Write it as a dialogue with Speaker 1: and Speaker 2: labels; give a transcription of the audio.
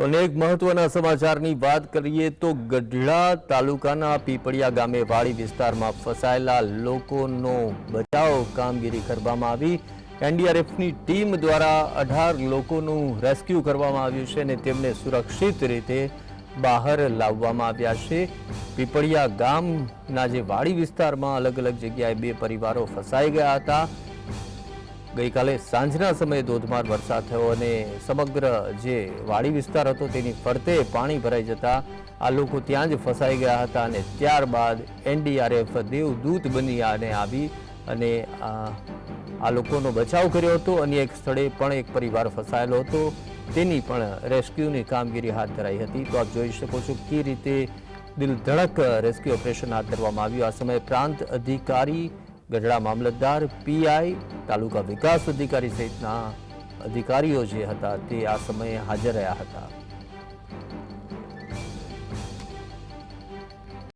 Speaker 1: તો અનેક મહત્વના સમાચારની વાત કરીએ તો ગઢડા તાલુકાના પીપળિયા ગામે વાડી વિસ્તારમાં ફસાયેલા લોકોનો બચાવ કામગીરી કરવામાં આવી. એનડીઆરએફની ટીમ દ્વારા અઢાર લોકોનું રેસ્ક્યુ કરવામાં આવ્યું છે અને તેમને સુરક્ષિત રીતે બહાર લાવવામાં આવ્યા છે. પીપળિયા ગામના જે વાડી વિસ્તારમાં અલગ અલગ જગ્યાએ બે પરિવારો ફસાઈ ગયા હતા. ગઈકાલે સાંજના સમયે ધોધમાર વરસાદ થયો અને સમગ્ર જે વાડી વિસ્તાર હતો તેની ફરતે પાણી ભરાઈ જતા આ લોકો ત્યાં જ ફસાઈ ગયા હતા અને ત્યારબાદ એનડીઆરએફ દેવદૂત બની આને આવી અને આ લોકોનો બચાવ કર્યો હતો. અને એક સ્થળે પણ એક પરિવાર ફસાયેલો હતો. તેની પણ રેસ્ક્યુની કામગીરી હાથ ધરાઈ હતી. તો આપ જોઈ શકો છો કે રીતે દિલ ધડક રેસ્ક્યુ ઓપરેશન હાથ ધરવામાં આવ્યું. આ સમયે પ્રાંત અધિકારી ગઢડા મામલતદાર પીઆઈ તાલુકા વિકાસ અધિકારી સહિતના અધિકારીઓ જે હતા તે આ સમયે હાજર રહ્યા હતા.